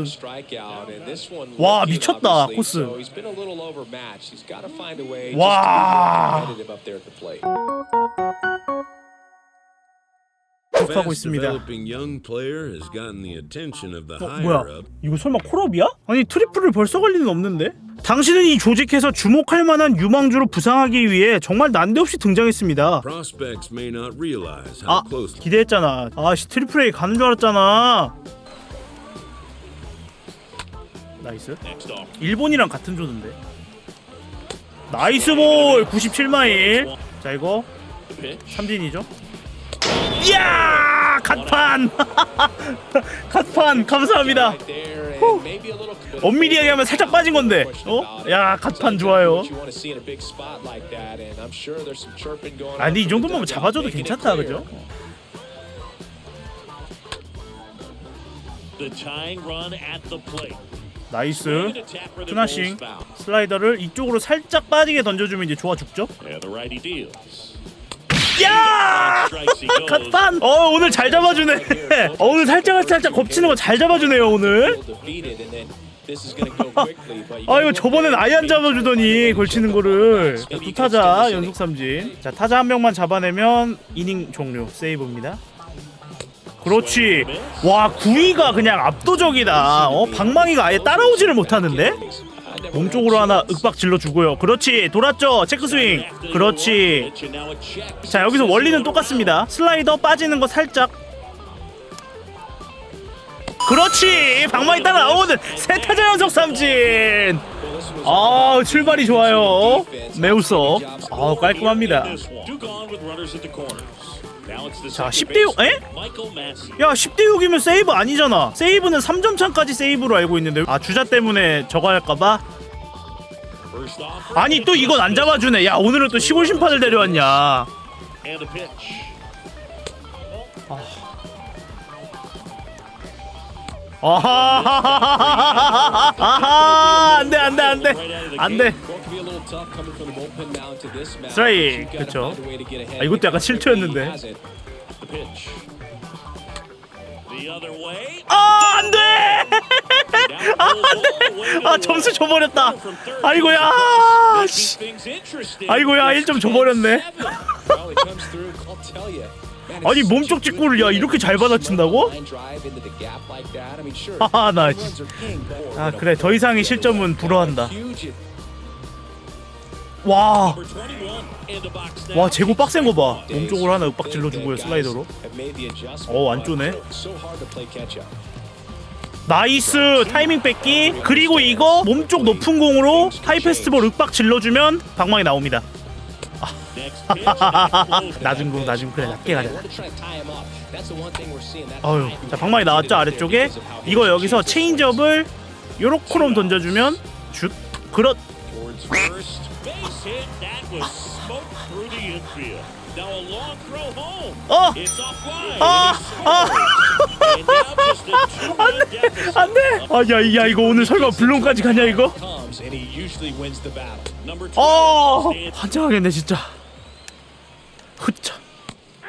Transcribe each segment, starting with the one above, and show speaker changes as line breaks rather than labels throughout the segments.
했거든.
와, 미쳤다, 코스. 와.
하고 있습니다. 어, 뭐야? 이거 설마 콜업이야? 아니 트리플을 벌써 갈 리는 없는데? 당신은 이 조직에서 주목할 만한 유망주로 부상하기 위해 정말 난데없이 등장했습니다. 아 기대했잖아. 아 씨 트리플 A 가는 줄 알았잖아. 나이스. 일본이랑 같은 조던데. 나이스 볼 97마일. 자 이거 삼진이죠. 이야 갓판 갓판 감사합니다. 엄밀하게 하면 살짝 빠진 건데. 어? 야 갓판 좋아요. 아니 이 정도면 잡아줘도 괜찮다 그죠?
The tying run at the plate.
나이스. 투나싱 슬라이더를 이쪽으로 살짝 빠지게 던져주면 이제 좋아 죽죠? 야! 갓판! 어 오늘 잘 잡아주네. 어, 오늘 살짝 살짝 겹치는 거 잘 잡아주네요 오늘. 아 이거 저번엔 아예 안 잡아주더니 걸치는 거를 자, 두 타자 연속 삼진 자 타자 한 명만 잡아내면 이닝 종료 세이브입니다 그렇지. 와 구위가 그냥 압도적이다. 어 방망이가 아예 따라오지를 못하는데? 몸쪽으로 하나 윽박 질러주고요. 그렇지 돌았죠 체크스윙. 그렇지. 자 여기서 원리는 똑같습니다. 슬라이더 빠지는 거 살짝. 그렇지 방망이 따라 나오는 세 타자 연속 삼진. 아 출발이 좋아요. 매우 썩 아, 깔끔합니다 자
second
10대 6
baseman,
에?
Michael Massey.
야 10대 6이면 세이브 아니잖아 세이브는 3점 차까지 세이브로 알고 있는데 아 주자 때문에 저거 할까봐 아니 또 이건 안 잡아주네 야 오늘은 또 시골 심판을 데려왔냐
and
아하 안돼 안돼 안돼 안돼 스트라이크 그쵸 아, 이것도 약간 실투였는데. 아 안돼
way to
아 점수. 줘버렸다 아이고야. 아이고야 1점 줘버렸네 아니 몸쪽 직구를 야 이렇게 잘 받아친다고? 하하 나아 그래. 더 이상의 실점은 불허한다. 와.
Number 21 in the box now.
와 제고 빡센 거 봐. 몸쪽으로 하나 윽박 질러주고요 슬라이더로. 어, 안 쪼네. 나이스. 타이밍 뺏기. 그리고 이거 몸쪽 높은 공으로 하이패스트볼 윽박 질러주면 방망이 나옵니다 낮은 공 낮은 그래 낮게 가자 어휴 자 방망이 나왔죠 아래쪽에 이거 여기서 체인지업을 요렇게롬 던져주면 슛 그렇. 어. 아, 아.
just a two-run deficit.
안돼 아 야 야 이거 오늘 설마 블론까지 가냐 이거
Number
12어 환장하겠네 진짜 흐차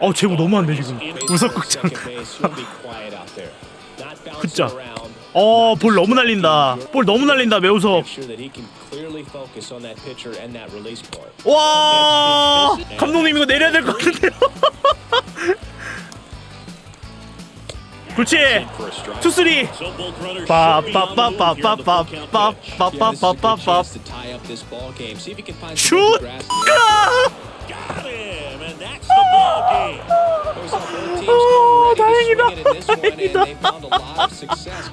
어 제고 너무한데 지금 우석극장
굿자.
어볼 너무 날린다 볼 너무 날린다 매우석 와 감독님 이거 내려야 될 것 같은데요 그렇지. 투쓰리
So both runners should be on the move here in the full count pitch.
빠빠빠빠빠빠빠빠빠빠 슛 어, 다행이다. 다행이다.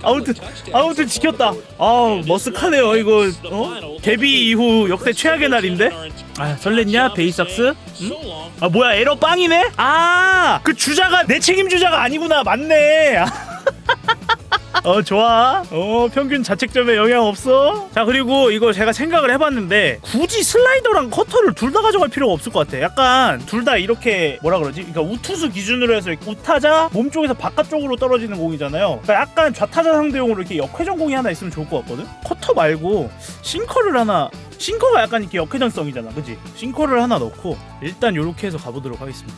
아무튼 아무튼 지켰다 아 머쓱하네요 이거 어? 데뷔 이후 역대 최악의 날인데 아 설렜냐 베이삭스
long.
아 뭐야 에러 빵이네 아그 주자가 내 책임 주자가 아니구나 맞네 어 좋아. 어 평균 자책점에 영향 없어? 자 그리고 이거 제가 생각을 해봤는데 굳이 슬라이더랑 커터를 둘 다 가져갈 필요가 없을 것 같아. 약간 둘 다 이렇게 뭐라 그러지? 그러니까 우투수 기준으로 해서 우타자 몸쪽에서 바깥쪽으로 떨어지는 공이잖아요. 그러니까 약간 좌타자 상대용으로 이렇게 역회전 공이 하나 있으면 좋을 것 같거든? 커터 말고 싱커를 하나 싱커가 약간 이렇게 역회전성이잖아. 그지 싱커를 하나 넣고 일단 요렇게 해서 가보도록 하겠습니다.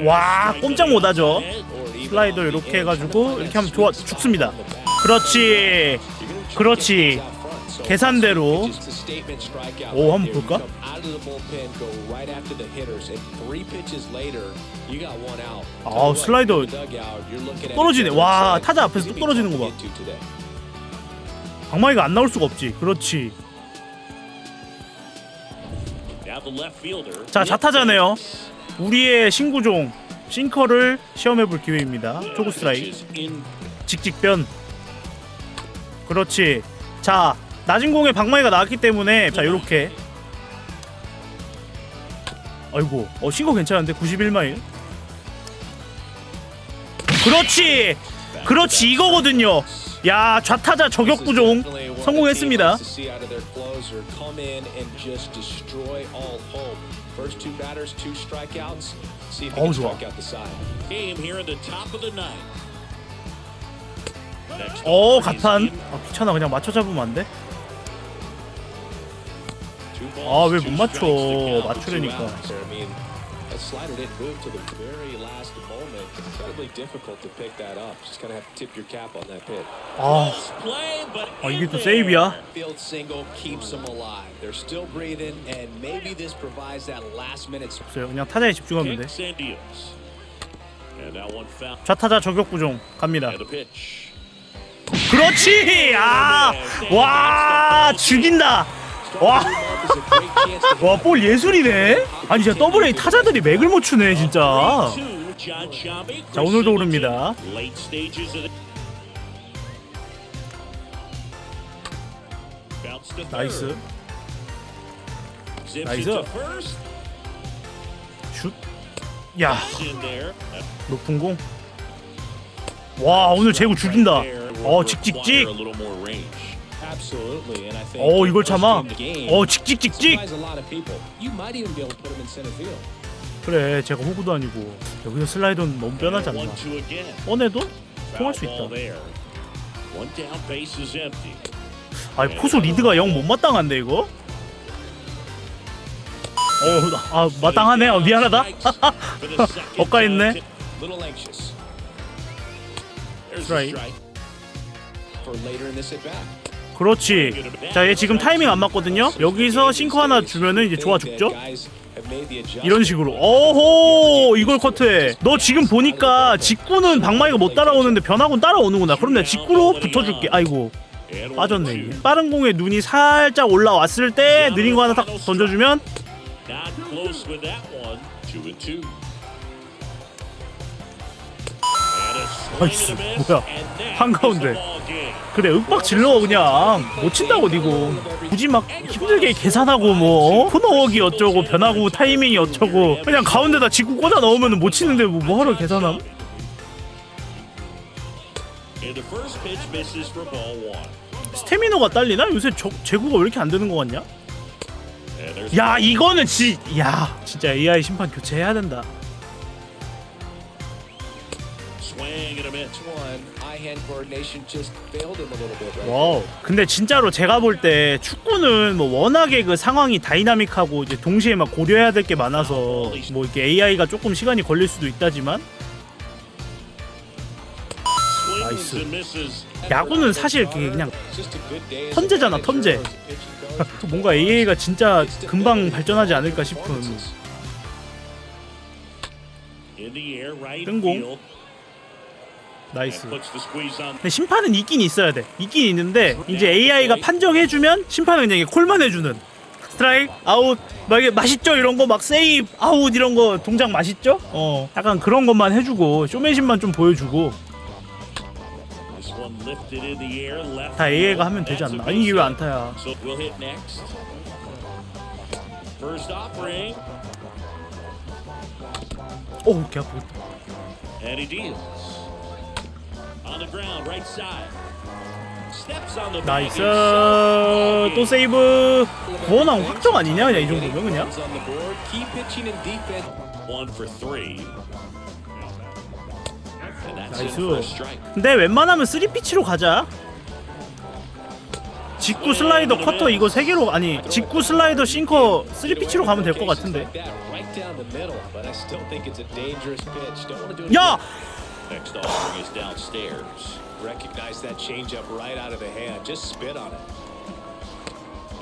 와 꼼짝 못하죠 슬라이더 이렇게 해가지고 이렇게 하면 좋아 죽습니다 그렇지 그렇지 계산대로 오, 한번 볼까? 아, 슬라이더 떨어지네. 와, 타자 앞에서 뚝 떨어지는 거 봐. 방망이가 안 나올 수가 없지 그렇지 자 자타자네요. 우리의 신구종 싱커를 시험해볼 기회입니다. 초구 스트라이크. 직직변. 그렇지. 자 낮은 공에 방망이가 나왔기 때문에 자 요렇게. 아이고 어 싱거 괜찮은데? 91마일? 그렇지. 그렇지. 이거거든요. 야 좌타자 저격 구종 성공했습니다. 어우, 좋아. 어 가판 아 귀찮아. 그냥 맞춰 잡으면 안 돼? 아, 왜 못 맞춰? 맞추려니까.
That slider didn't move to the very last moment. Incredibly difficult to pick that up. Just gonna have to tip your cap on that pitch.
아, 아 이게 또 세이브야?
Field single keeps them alive. They're still breathing, and maybe this provides that last minute
없어요 그냥 타자에 집중하면 돼
And that one foul.
좌타자 저격 구종 갑니다
And the pitch.
그렇지 아, 아와 죽인다 와 와 볼 예술이네 아니 진짜 더블 A 타자들이 맥을 못 추네 진짜 자 오늘도 오릅니다 나이스 나이스.
in there.
높은 공 와 오늘 제구 죽인다 어 직직직 어 이걸 참아 어 직직직직
surprised a lot of people. You might even be able to put him in center field.
그래 제가 호구도 아니고 여기서 슬라이더는 너무 뼈나지 않나. 뻔해도 통할 수 있다
there. One down, base is empty.
아니 포수 리드가 영 못마땅한데 이거 어아 마땅하네 어, 미안하다 엇가 있네
Little anxious
There's
Strike.
a strike.
for later in this at bat.
그렇지. 자 얘 지금 타이밍 안 맞거든요? 여기서 싱커 하나 주면은 이제 좋아 죽죠? 이런 식으로. 어호 이걸 커트해. 너 지금 보니까 직구는 방망이가 못 따라오는데 변화구는 따라오는구나. 그럼 내가 직구로 붙어줄게. 아이고. 빠졌네. 이게. 빠른 공에 눈이 살짝 올라왔을 때 느린 거 하나 딱 던져주면 아이씨, 뭐야. 한가운데. 그래 윽박 질러 그냥 못 친다고 니고 굳이 막 힘들게 계산하고 뭐 코너웍이 어쩌고 변하고 타이밍이 어쩌고 그냥 가운데다 직구 꽂아 넣으면 못 치는데 뭐 뭐하러 계산함. 스태미너가 딸리나? 요새 저, 제구가 왜 이렇게 안 되는 거 같냐? 야 이거는 지, 야 진짜 AI 심판 교체해야 된다 와우 근데 진짜로 제가 볼 때 축구는 뭐 워낙에 그 상황이 다이나믹하고 이제 동시에 막 고려해야 될 게 많아서 뭐 이렇게 AI가 조금 시간이 걸릴 수도 있다지만 나이스. 야구는 사실 그게 그냥 턴제잖아, 턴제.
coach.
뭔가 AI가 진짜 금방 발전하지 않을까 싶은 뜬공. 나이스. 근데 심판은 있긴 있어야 돼. 있긴 있는데 이제 AI가 판정해주면 심판은 그냥 콜만 해주는. 스트라이크 아웃 막 이게 맛있죠? 이런 거 막 세이브 아웃 이런 거 동작 맛있죠? 어. 약간 그런 것만 해주고 쇼맨십만 좀 보여주고. 다. AI가 하면 되지 않나? 아니 이게 왜. 안타야? 오우 개 아프겠다 나이스. 또 세이브 구원왕 확정 아니냐 그냥 이 정도면 그냥 나이스. 근데 웬만하면 3피치로 가자 직구 슬라이더 커터 이거 세 개로 아니 직구 슬라이더 싱커 3피치로 가면 될 것 같은데 야!
Next offering is downstairs.
Recognize that changeup right out of the hand. Just spit on it.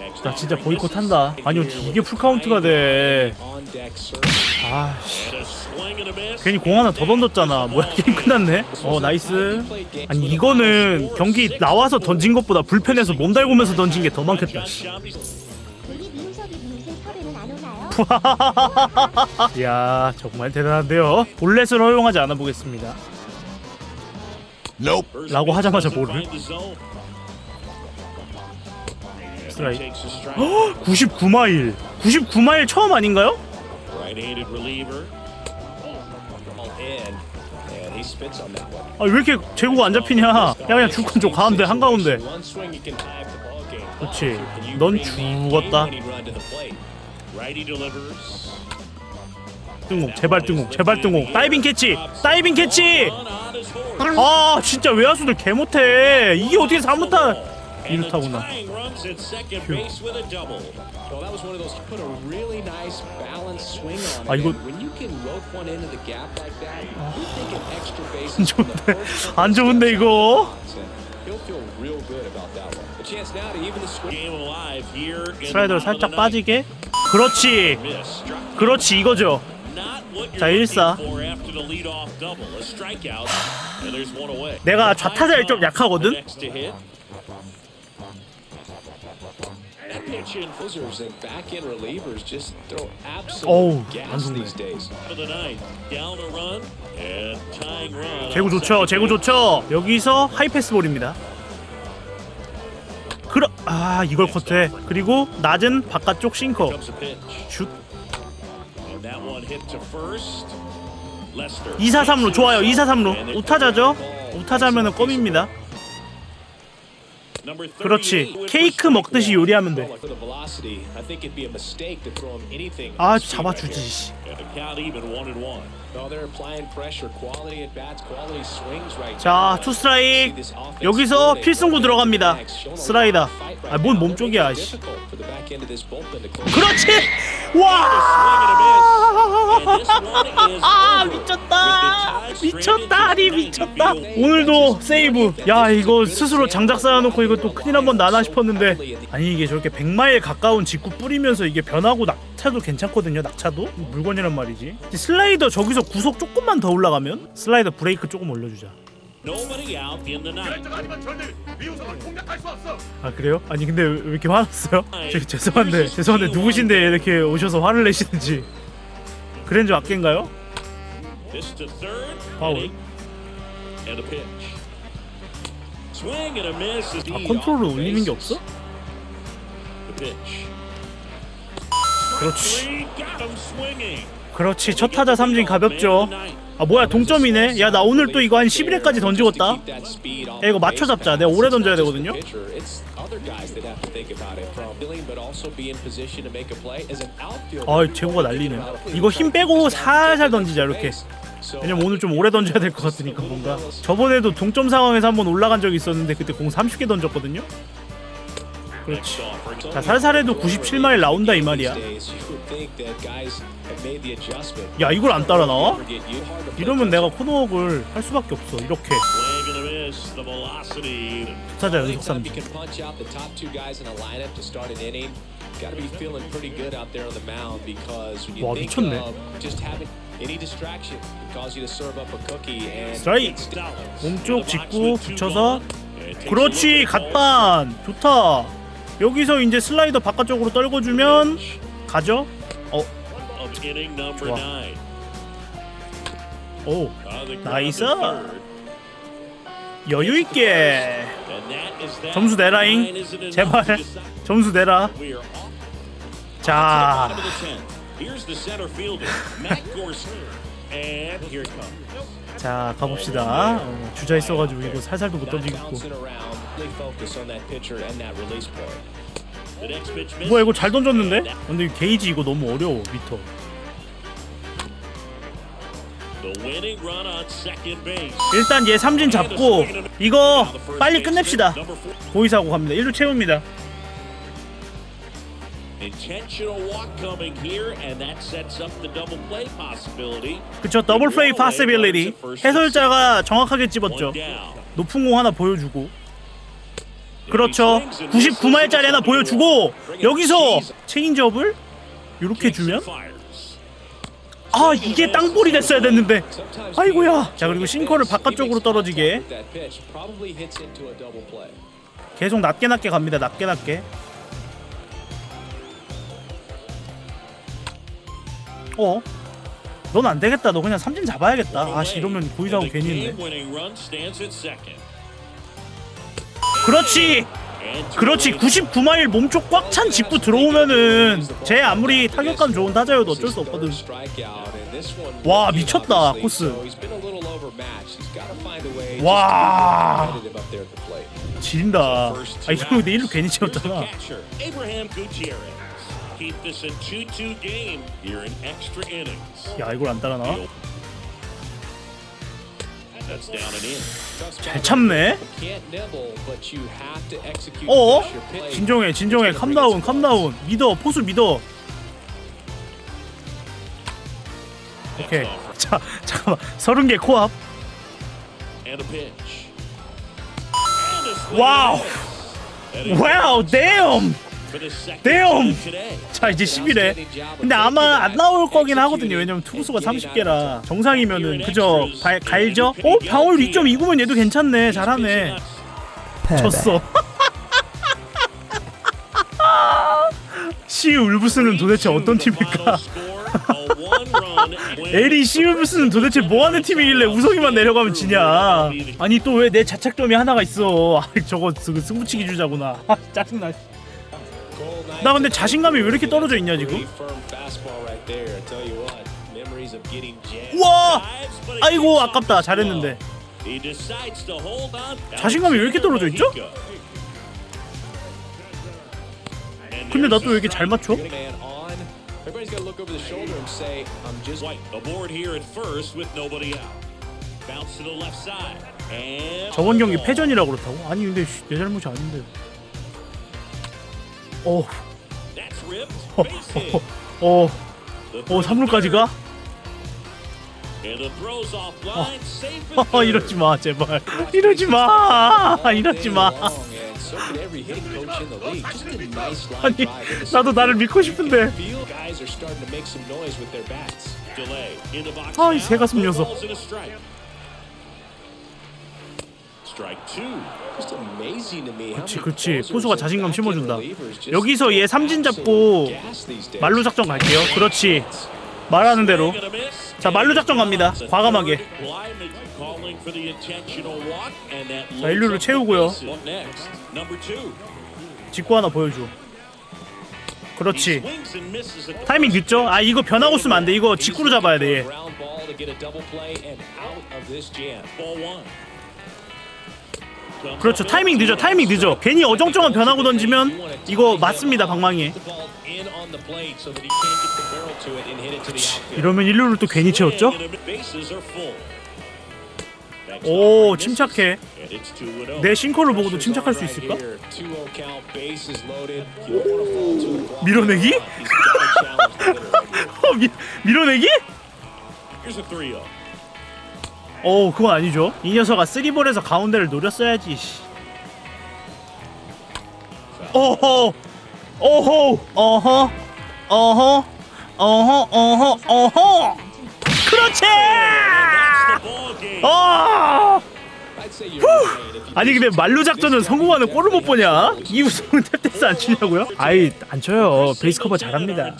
Next
나 진짜
offering
보이콧. 한다 아니 어떻게 이게 풀카운트가 돼
On deck service.
아 씨
And a swing and a miss.
괜히 공 하나 더 던졌잖아 뭐야 게임 끝났네 어 나이스 아니 이거는 경기 나와서 던진 것보다 불펜에서 몸 달구면서 던진 게 더 많겠다 씨.
우리 미우석이 미우새 설에는 안 오나요?
이야 정말 대단한데요 볼넷을 허용하지 않아 보겠습니다
First
라고 하자마자
zone.
스트라이크
Takes a strike.
99마일 99마일 처음 아닌가요? 아 왜 이렇게 제구가 안 잡히냐 야 그냥 줄건 저 가운데 한가운데. 그렇지 넌 죽었다 뜬공 제발 뜬공 제발 뜬공 다이빙 캐치 다이빙 캐치. 아 진짜 외야수들 개 못해 이게 어떻게 3루타
And the
2루타구나
tying runs at second base with a double.
Well, that was one of those. You put a really nice balanced swing on it.
아, 이거- 안 좋은데 안 좋은데 이거
the
살짝. 빠지게 그렇지 그렇지 이거죠 자, 일사. 내가 좌타자에 좀 약하거든? 어우,
absolute
안
gas
좋네.
these days.
for the ninth. Down a run and tying run.
제구 좋죠 제구. 좋죠 여기서 하이패스 볼입니다 그러 아 이걸 커트해 그리고 낮은 바깥쪽 싱커. 슛 243로 좋아요. 243로. 우타자죠? 우타자면 껌입니다. 그렇지. 케이크 먹듯이 요리하면 돼. 아, 잡아주지. 자, 투 스트라이크. 여기서 필승구 들어갑니다. 스라이다. 아, 뭔 몸쪽이야, 씨. 그렇지! 와! 미쳤다. 미쳤다 아니 미쳤다. 오늘도 세이브. 야 이거 스스로 장작 쌓아놓고 이거 또 큰일 한 번 나나 싶었는데. 아니 이게 저렇게 100마일 가까운 직구 뿌리면서 이게 변하고 낙차도 괜찮거든요 낙차도? 물건이란 말이지. 슬라이더 저기서 구속 조금만 더 올라가면 슬라이더 브레이크 조금 올려주자
Nobody out in the ninth.
아 그래요? 아니 근데 왜 이렇게 화났어요? 저 죄송한데 죄송한데 누구신데 이렇게 오셔서 화를 내시는지 그랜저 악계인가요?
This to third.
Foul.
Inning. And a pitch. Swing and a miss. as
아 컨트롤을
off the
올리는 게. 없어?
The pitch.
그렇지
Three got him swinging.
그렇지 첫 타자 삼진 가볍죠 아 뭐야 동점이네? 야 나 오늘 또 이거 한 11회까지 던지겠다. 야 이거 맞춰 잡자. 내가 오래 던져야 되거든요. 아 제구가 난리네. 이거 힘 빼고 살살 던지자 이렇게. 왜냐면 오늘 좀 오래 던져야 될 것 같으니까 뭔가. 저번에도 동점 상황에서 한번 올라간 적이 있었는데 그때 공 30개 던졌거든요 그렇지 자 살살해도 97마일 나온다 이 말이야 야 이걸 안 따라 나와? 이러면 내가 코너웍을 할 수밖에 없어 이렇게. 타자 연속 삼진
can punch out the top two guys in a lineup to start an inning. Got to be feeling pretty good out there on the mound because when you
와,
think
미쳤네. 스트라이크
Dallas.
몸쪽
two
붙여서 그렇지. 갓반 좋다 여기서 이제 슬라이더 바깥쪽으로 떨궈주면 가죠 어, 좋아. 오
Uh,
나이스.
ground to third.
여유 있게
And that is that.
점수 내라잉. 제발. 점수 내라 자. 자 가봅시다 어, 주자 있어가지고 이거 살살도 못 던지겠고
bouncing around. Really focus on that pitcher and that release point.
The next pitch misses.
뭐야 이거 잘 던졌는데? 근데 게이지 이거 너무 어려워 미터. 일단 얘 삼진 잡고 이거 빨리 끝냅시다. 고의사고 갑니다. 1루 채웁니다. 그쵸 더블 플레이 파시빌리티 해설자가 정확하게
down.
높은 공 하나 보여주고 그렇죠. 99마일짜리 하나 보여주고 여기서 체인지업을 이렇게 주면. 아 이게 땅볼이 됐어야 됐는데. 아이고야. 자 그리고 싱커를 바깥쪽으로 떨어지게. 계속 낮게 낮게 갑니다. 낮게 낮게. 어? 넌 안 되겠다. 너 그냥 삼진 잡아야겠다. 아씨 이러면 고의사고 괜히 있네 그렇지 그렇지 99마일 몸쪽 꽉 찬 직구 들어오면은 제 아무리 타격감 좋은 타자여도 어쩔 수 없거든 와, 미쳤다, 코스. 와. 지린다 아 이거 근데 1루
outs.
괜히 채웠잖아
catcher, Abraham Gutierrez. Keep this a 2-2 game here in extra innings.
야 이걸 안 따라 나와?
That's down and in.
잘 참네 어? 진정해 진정해 캄다운 캄다운 믿어 포수 믿어 오케이 자 잠깐만 서른 개 코앞 와우 와우 damn.
Today.
자 이제 11회. 근데 아마 안 나올 거긴 하거든요. 왜냐면 투구수가 30개라. 정상이면은 그저 갈, 갈죠? 어? 방울 2.29면 얘도 괜찮네. 잘하네. 졌어. 시 울브스는 도대체 어떤 팀일까? 에리 시울브스는 도대체 뭐하는 팀이길래 우성이만 내려가면 지냐? 아니 또 왜 내 자책점이 하나가 있어? 아 저거 그 승부치기 주자구나. 아 짜증나 나 근데 자신감이 왜 이렇게 떨어져 있냐 지금 우와 아이고 아깝다 잘했는데 자신감이 왜 이렇게 떨어져 있죠? 근데 나 또 왜 이렇게 잘 맞춰?
Everybody's got to look over the shoulder and say, I'm just
White aboard here at first with nobody out. Bounce to the left side. And
저번 경기 패전이라고 그렇다고? 아니 근데 씨, 내 잘못이 아닌데 어. 어. 어, 어,
The
어 3루까지 가? 어. 이러지 마 제발 이러지 마 이러지 마 아니 나도 나를 믿고 싶은데. 아, 이. 새가슴 녀석. 그치.
closers
포수가 자신감 심어준다. 여기서 얘 삼진 잡고. 말로 작전 갈게요 그렇지 말하는 대로. 자, 말로 작전 갑니다. 과감하게. 자, 일루를 채우고요. 직구 하나 보여줘 그렇지 타이밍 늦죠? 아 이거 변하고 쓰면 안돼 이거 직구로 잡아야 돼 그렇죠 타이밍 늦어 타이밍 늦어 괜히 어정쩡한 변하고 던지면 이거 맞습니다 방망이에
outfield.
이러면 1루를 또 괜히 채웠죠? 오 침착해
oh.
내 싱커를 보고도 침착할 수 있을까?
here. 2-0 count, bases loaded. You don't want to fall to a block.
밀어내기? 어, 미, 밀어내기?
Here's a 3-0.
어 그건 아니죠 이 녀석아 쓰리볼에서 가운데를 노렸어야지 씨. 오호 오호 어허 어허 어허 어허 어허 그렇지. 아
you
아니 근데 만루 작전은 성공하는 골을 못 보냐? 이우성은 탭댄스 안 치냐고요? 아이 안 쳐요 베이스 커버 잘합니다.